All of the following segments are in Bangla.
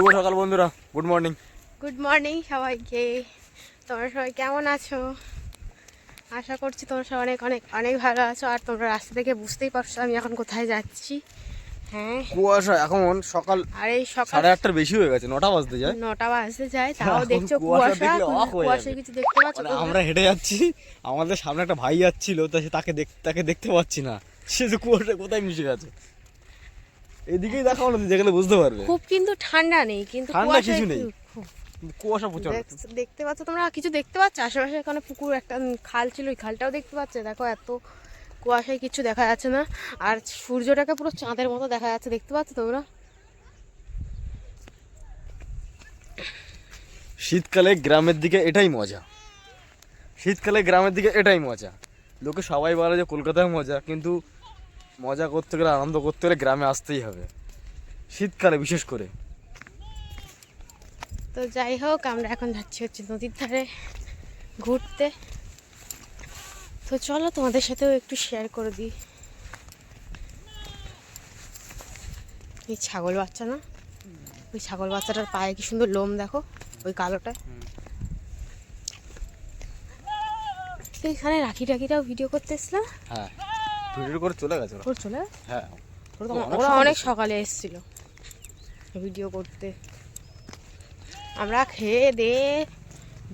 শুভ সকাল বন্ধুরা। গুড মর্নিং গুড মর্নিং সবাইকে। তোমরা সবাই কেমন আছো? আশা করছি তোমরা সবাই অনেক অনেক অনেক ভালো আছো। আর তোমরা রাস্তা থেকে বুঝতেই পারছ আমি এখন কোথায় যাচ্ছি। হ্যাঁ। কুয়াশা এখন সকাল আর এই সকাল সাড়ে আটটার বেশি হয়ে গেছে নটা বাজতে যায়। নটা বাজতে যায় তাও দেখছ কুয়াশা কুয়াশা। কিছু দেখতে পাচ্ছ মানে আমরা হেঁটে যাচ্ছি আমাদের সামনে একটা ভাই যাচ্ছিল তা সে তাকে তাকে দেখতে পাচ্ছি না। সে যে কুয়াশা কোথায় মিশে গেছে। এদিকেই দেখাও না যেখানে বুঝতে পারবে। খুব কিন্তু ঠান্ডা নেই কিন্তু ঠান্ডা কিছু নেই। কুয়াশা দেখ- দেখতে পাচ্ছ তোমরা কিছু দেখতে পাচ্ছ? আশেপাশে এখানে পুকুর একটা খাল ছিল ওই খালটাও দেখতে পাচ্ছ? দেখো এত কুয়াশায় কিছু দেখা যাচ্ছে না। আর সূর্যটাকে পুরো চাঁদের মতো দেখা যাচ্ছে দেখতে পাচ্ছ তোমরা? শীতকালে গ্রামের দিকে এটাই মজা। শীতকালে গ্রামের দিকে এটাই মজা। লোকে সবাই বলে যে কলকাতায় মজা কিন্তু মজা করতে গেলে আনন্দ করতে গেলে গ্রামে আসতেই হবে। শীতকালে বিশেষ করে। তো যাই হোক আমরা এখন যাচ্ছি হচ্ছে নদীর ধারে ঘুরতে। তো চলো তোমাদের সাথেও একটু শেয়ার করে দিই। এই ছাগল বাচ্চা না? ওই ছাগল বাচ্চাটার পায়ে কি সুন্দর লোম দেখো? ওই কালোটা। এখানে রাখি টাকিটাও ভিডিও করতে এসছিলাম হ্যাঁ। ভিডিও করে চলে গেছে ওরা। চলে? হ্যাঁ। ওরা অনেক সকালে এসেছিল। ভিডিও করতে। আমরা খেয়ে দিয়ে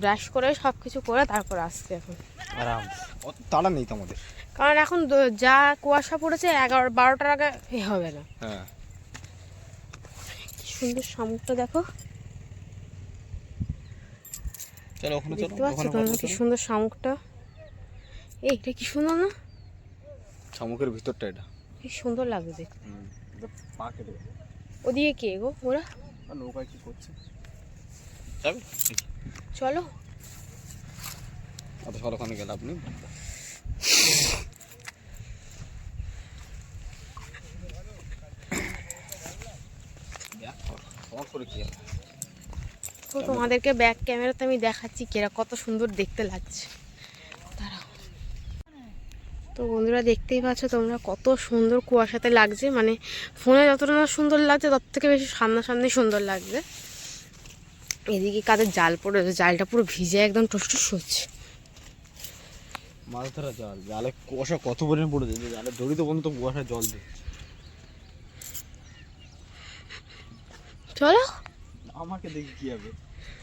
ব্রাশ করে সব কিছু করে তারপর আসছি এখন। আরাম তাড়া নেই তো আমাদের। কারণ এখন যা কুয়াশা পড়েছে এগারো বারোটার আগে এ হবে না। হ্যাঁ। কি সুন্দর শামুকটা দেখো। চলো ওখানে চলো দেখতে পাচ্ছ কি সুন্দর শামুকটা? এই এটা কি সুন্দর না? শামুকের ভিতরটা এটা। কি সুন্দর লাগছে দেখতে। পা কেটে গেছে। ওদিকে কে গো ওরা? আর নৌকায় কি করছে? যাবে? চলো। অত সকাল ওখানে গেলে আপনি। করে কি হবে? তো তোমাদেরকে ব্যাক ক্যামেরাতে আমি দেখাচ্ছি কেরা কত সুন্দর দেখতে লাগছে। তো বন্ধুরা দেখতেই পাচ্ছ তোমরা কত সুন্দর কুয়াশাতে লাগছে। মানে ফোনে যতটা না সুন্দর লাগছে তত থেকে বেশি সামনাসামনি সুন্দর লাগছে। এদিকে কাদের জাল পড়ে জালটা পুরো ভিজে একদম টুসটুস হচ্ছে। মাছ ধরা জাল জালে কুয়াশা কত পরিমাণ পড়েছে যে জালে দড়ি তো পর্যন্ত কুয়াশায় জল দেয় চলো। আমাকে দেখি কি হবে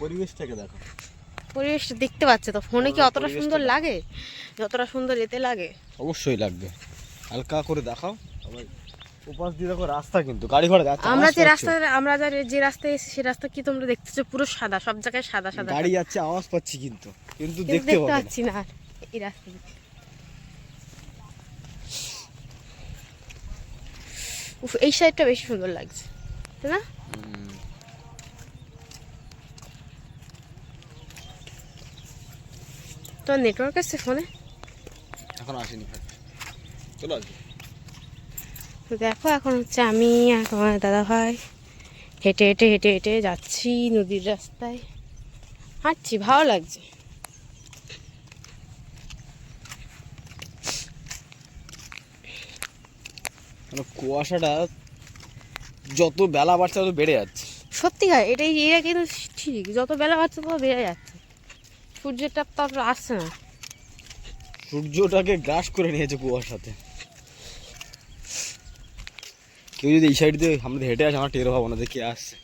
পরিবেশটাকে দেখো। পরিবেশটা দেখতে পাচ্ছে তো ফোনে কি অতটা সুন্দর লাগে? যতটা সুন্দর এতে লাগে। অবশ্যই লাগবে। হালকা করে দেখাও। আবার উপাস দিয়ে দেখো রাস্তা কিন্তু গাড়ি ঘোড়া যাচ্ছে আমরা যে রাস্তা আমরা যা- যে রাস্তায় এসেছি সে রাস্তা কি তোমরা দেখতেছো? পুরো সাদা সব জায়গায় সাদা সাদা। গাড়ি যাচ্ছে আওয়াজ পাচ্ছি কিন্তু কিন্তু দেখতে পাচ্ছি না এই রাস্তা উফ, এই সাইডটা বেশি সুন্দর লাগছে তাই না? তোর নেটওয়ার্ক আছে ফোনে এখন আসেনি চলো দেখো এখন হচ্ছে আমি আর তোমার দাদা ভাই হেঁটে হেঁটে হেঁটে হেঁটে যাচ্ছি নদীর রাস্তায়। হাঁটছি ভালো লাগছে। কুয়াশাটা যত বেলা বাড়ছে তত বেড়ে যাচ্ছে। সত্যিকার এটাই এটা কিন্তু ঠিক যত বেলা বাড়ছে তত বেড়ে যাচ্ছে। সূর্যের তাপ তো আর আসছে না। সূর্যটাকে গ্রাস করে নিয়েছে কুয়াশাতে কেউ যদি এই সাইড দিয়ে আমরা হেঁটে আসে আমার টের পাবো না যে কে আসছে।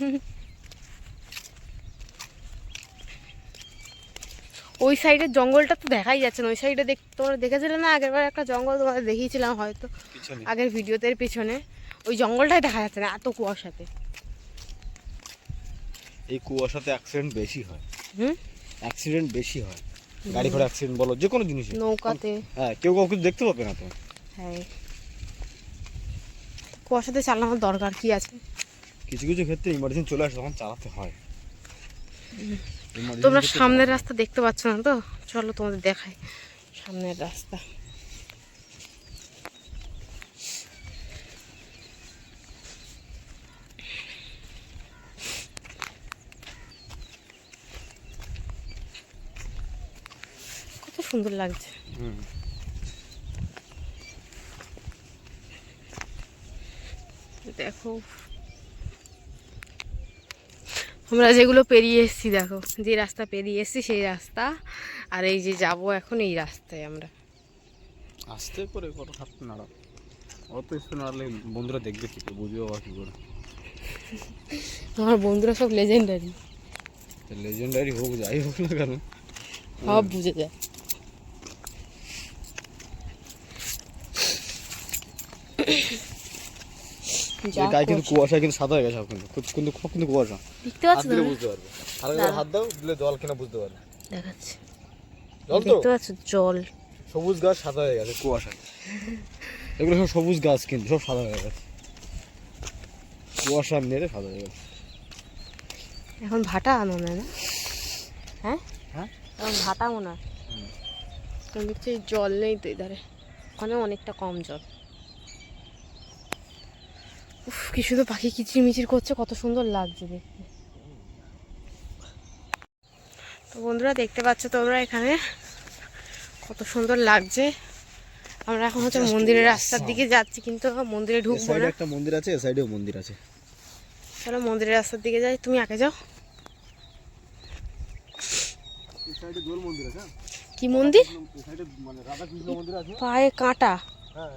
ওই সাইডের জঙ্গলটা তো দেখাই যাচ্ছে না। ওই সাইডে দেখ তোমরা দেখেছিলে না? আগের বার একটা জঙ্গল তোমাদের দেখিয়েছিলাম হয়তো। আগের ভিডিওতে পিছনে। ওই জঙ্গলটাই দেখা যাচ্ছে না এত কুয়াশাতে এই কুয়াশাতে অ্যাক্সিডেন্ট বেশি হয়। হুম? অ্যাক্সিডেন্ট বেশি হয়। গাড়ি ঘোড়া অ্যাক্সিডেন্ট বলো যে কোনো জিনিসে। নৌকাতে। হ্যাঁ কেউ কাউকে দেখতে পাবে না তো। হ্যাঁ। কুয়াশাতে চালানোর দরকার কি আছে? কিছু কিছু ক্ষেত্রে ইমার্জেন্সি চলে আসে তখন চালাতে হয়। তোমরা সামনের রাস্তা দেখতে পাচ্ছ না তো? চলো তোমাদের দেখাই সামনের রাস্তা কত সুন্দর লাগছে। দেখো। আমরা যেগুলো পেরিয়ে এসেছি দেখো যে রাস্তা পেরিয়ে এসেছি সেই রাস্তা। আর এই যে যাব এখন এই রাস্তায় আমরা। আস্তে করে কত হাত নাড়া। অত নাড়লে বন্ধুরা দেখবে কি বুঝবে আবার কি করে। আমার বন্ধুরা সব লেজেন্ডারি লেজেন্ডারি হোক যাই হোক না কেন। সব বুঝে যায় যা এই গায়ে কিন্তু কুয়াশা কিন্তু সাদা হয়ে গেছে সব কিন্তু। খুব- কিন্তু খুব কিন্তু কুয়াশা। দেখতে পাচ্ছ দিলে বুঝতে পারবে। হালকা হাত দাও দিলে জল কিনা বুঝতে পারবে। দেখাচ্ছি। জল তো? দেখতে পাচ্ছ জল। সবুজ গাছ সাদা হয়ে গেছে কুয়াশা। এগুলো সব সবুজ গাছ কিন্তু সব সাদা হয়ে গেছে। কুয়াশা মেরে সাদা হয়ে গেছে। এখন ভাটা মনে হয় না? হ্যাঁ? হ্যাঁ? এখন ভাটা মনে হয় দেখছি জল নেই তো এধারে। ওখানে অনেকটা কম জল। উফ কি শুধু পাখি কিচির মিচির করছে কত সুন্দর লাগছে দেখতে। তো বন্ধুরা দেখতে পাচ্ছ তোমরা এখানে? কত সুন্দর লাগছে। আমরা এখন হচ্ছে মন্দিরের রাস্তার দিকে যাচ্ছি কিন্তু মন্দিরে ঢুকবো না। একটা মন্দির আছে এ সাইডেও মন্দির আছে। চলো মন্দিরের রাস্তার দিকে যাই। তুমি আগে যাও। এই সাইডে গোল মন্দির আছে কি মন্দির? এই সাইডে মানে রাধা কৃষ্ণ মন্দির আছে। পায়ে কাঁটা। হ্যাঁ।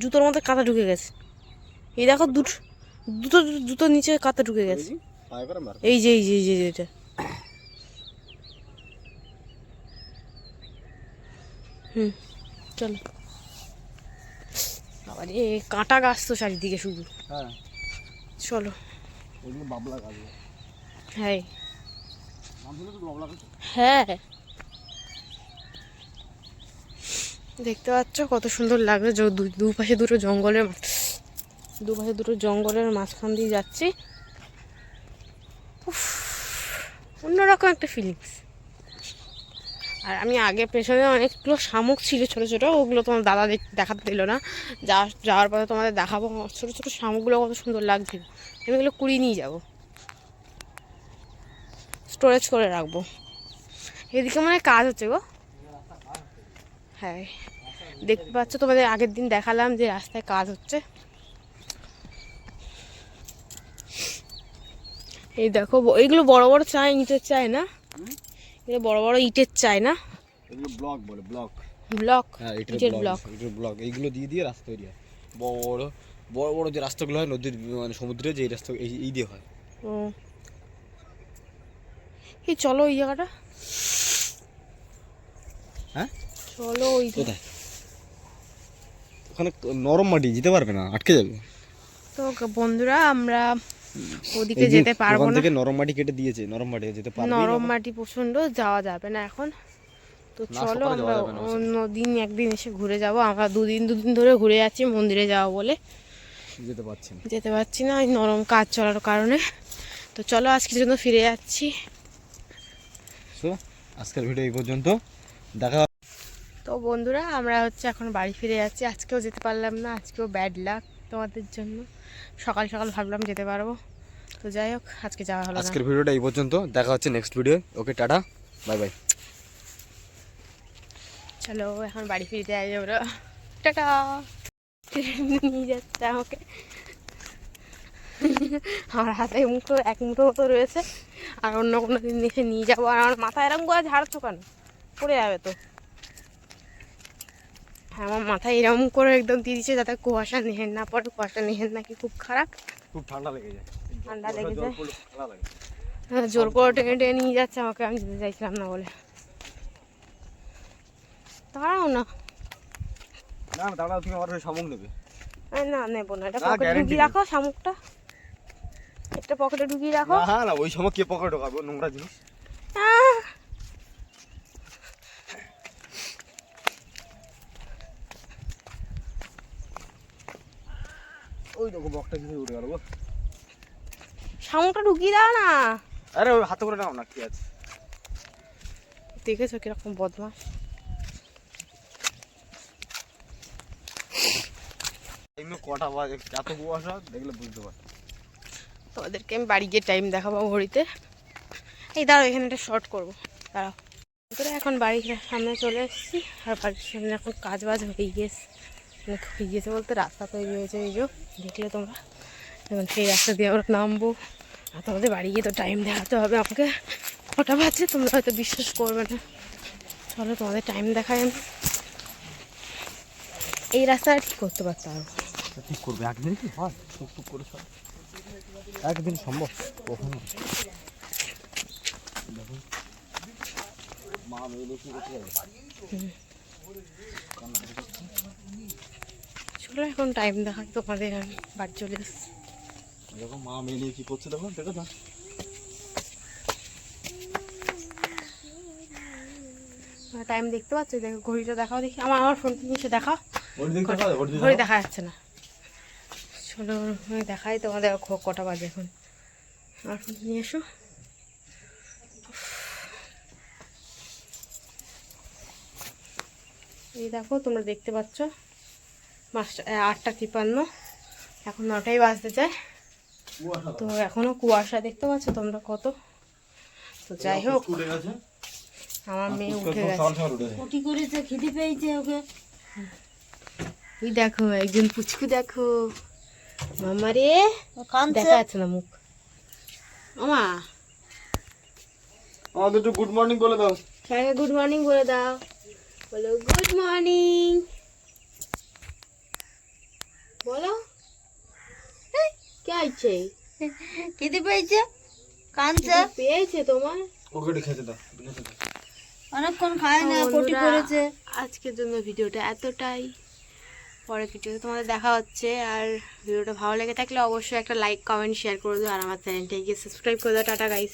জুতোর মধ্যে কাঁটা ঢুকে গেছে। এই দেখো দুটো দুটো দুটো নিচে কাঁটা ঢুকে গেছে। এই যে এই যে এই যে এটা। হুম চলো। আবার এ কাঁটা গাছ তো চারিদিকে শুধু। হ্যাঁ। চলো। বাবলা গাছ হ্যাঁ। হ্যাঁ। দেখতে পাচ্ছ কত সুন্দর দু- দুপাশে দুটো জঙ্গলের দুপাশে দুটো জঙ্গলের মাঝখান দিয়ে যাচ্ছি। অন্যরকম একটা ফিলিংস আর আমি আগে পেছনে অনেকগুলো শামুক ছিল ছোট ছোট, ওগুলো তোমার দাদা দেখ- দেখাতে দিল না। যা, যাওয়ার পরে তোমাদের দেখাবো ছোট ছোট শামুকগুলো কত সুন্দর লাগছিল। আমি এগুলো কুড়িয়ে নিয়ে যাব। স্টোরেজ করে রাখব। এদিকে মানে কাজ হচ্ছে গো। হ্যাঁ দেখতে পাচ্ছ তোমাদের আগের দিন দেখালাম যে রাস্তায় কাজ হচ্ছে। এই দেখো এইগুলো বড় বড় চায় ইটের চায় না? এগুলো বড় বড় ইটের চায় না? এগুলো ব্লক বলে ব্লক। ব্লক হ্যাঁ ইটের ব্লক এটার ব্লক। এইগুলো দিয়ে দিয়ে রাস্তা তৈরি হয়। বড় বড় বড় বড় যে রাস্তাগুলো হয় নদীর মানে সমুদ্রে যে রাস্তা এই এই দিয়ে হয়। ও। এই চলো ওই জায়গাটা। হ্যাঁ? চলো ওই। কোথায়? ওখানে নরম মাটি যেতে পারবে না আটকে যাবে। তো বন্ধুরা আমরা ওদিকে যেতে পারব না। থেকে নরম মাটি কেটে দিয়েছে নরম মাটি যেতে পারবে নরম মাটি প্রচণ্ড যাওয়া যাবে না এখন। তো চলো আমরা অন্য দিন একদিন এসে ঘুরে যাব। আমরা দুদিন দুদিন ধরে ঘুরে যাচ্ছি মন্দিরে যাওয়া বলে। যেতে পারছি না। যেতে পারছি না এই নরম কাজ চলার কারণে। তো চলো আজকের জন্য ফিরে যাচ্ছি। সো আজকের ভিডিও এই পর্যন্ত। দেখা তো বন্ধুরা আমরা হচ্ছে এখন বাড়ি ফিরে যাচ্ছি। আজকেও যেতে পারলাম না আজকেও ব্যাড লাক তোমাদের জন্য। সকাল সকাল ভাবলাম যেতে পারব। তো যাই হোক আজকে যাওয়া হলো আজকের ভিডিওটা এই পর্যন্ত। দেখা হচ্ছে next video okay tata. Bye bye চলো এখন বাড়ি ফিরে যাই আমরা। টাটা। নিয়ে যাচ্ছে আমাকে। আমার হাতে মুঠো এক মুঠো মতো রয়েছে। আর অন্য কোনো দিন এসে নিয়ে যাব। আর আমার মাথা এরকম করে ঝাড়ছো কেন? পড়ে যাবে তো। আমার মাথায় এরকম করে একদম দিয়ে দিচ্ছে যাতে কুয়াশা নেহেন না পড়ে কুয়াশা নেহেন নাকি খুব খারাপ। খুব ঠান্ডা লেগে যায়। ঠান্ডা লেগে যায়। হ্যাঁ, জোর করে টেনে টেনে নিয়ে যাচ্ছে আমাকে আমি যেতে চাইছিলাম না বলে। দাঁড়াও না। না দাঁড়াও তুমি আমার শামুক নেবে। না নেব না এটা পকেটে ঢুকিয়ে রাখো শামুকটা। একটা পকেটে ঢুকিয়ে রাখো। না না ওই সময় কে পকেট ঢোকাবে? নোংরা জিনিস আহ! ওই দেখো বকটা কিছু উঠে গেল গো। শামুকটা ঢুকিয়ে দাও না। আরে ওই হাতে করে নাও না কি আছে। দেখেছ কীরকম বদমাস এমনি কটা বাজে এত কুয়াশা দেখলে বুঝতে পার তোমাদেরকে আমি বাড়ি গিয়ে টাইম দেখাবো ঘড়িতে। এই দাঁড়াও এখানে একটা শর্ট করব। দাঁড়াও। করে এখন বাড়ির সামনে চলে এসেছি আর বাড়ির সামনে এখন কাজ বাজ হয়ে মানে হয়ে গিয়েছে বলতে রাস্তা তৈরি হয়েছে এই যে দেখলে তোমরা। এখন সেই রাস্তা দিয়ে আমরা নামবো। আর তোমাদের বাড়ি গিয়ে তো টাইম দেখাতে হবে আমাকে। কটা বাজছে তোমরা হয়তো বিশ্বাস করবে না। চলো তোমাদের টাইম দেখাই আমি। এই রাস্তাটা ঠিক করতে পারতাম আরও। ঠিক করবে একদিন কি হয়? টুক টুক করে সব। একদিন সম্ভব। কখনো মা মেয়ে চলো এখন টাইম দেখাই তোমাদের আমি বাড়ি চলে এসেছি দেখো মা মেয়ে কি করছে দেখো দেখো না টাইম দেখতে পাচ্ছ? দেখো ঘড়িটা দেখাও দেখি। আমার আমার ফোন নিয়ে এসে দেখাও। দেখা ঘড়ি দেখা যাচ্ছে না। চলো দেখাই তোমাদের কটা বাজে এখন। আমার ফোন নিয়ে এসো। এই দেখো তোমরা দেখতে পাচ্ছ? মাসটা আটটা তিপান্ন। এখন নটাই বাজতে চায় তো। এখনও কুয়াশা দেখতে পাচ্ছ তোমরা কত? তো যাই হোক। আমার মেয়ে উঠে গেছে। উঠে ওটি করেছে খিদে পেয়েছে ওকে। ওই দেখো একজন পুচকু দেখো। মামা রে ও কাঁদছে। দেখা যাচ্ছে না মুখ। মামা আমাদের একটু গুড মর্নিং বলে দাও। সবাইকে গুড মর্নিং বলে দাও। বলো গুড মর্নিং বলো। কে খিদে পেয়েছে? পেয়েছে তোমার? ওকে খেতে দাও একটু খেতে দাও। অনেকক্ষণ খায় না পটি করেছে আজকের জন্য ভিডিওটা এতটাই। পরে ভিডিওতে তোমাদের দেখা হচ্ছে আর ভিডিওটা ভালো লেগে থাকলে অবশ্যই একটা লাইক কমেন্ট শেয়ার করে দিও আর আমার চ্যানেলটা গিয়ে সাবস্ক্রাইব করে দাও। Tata guys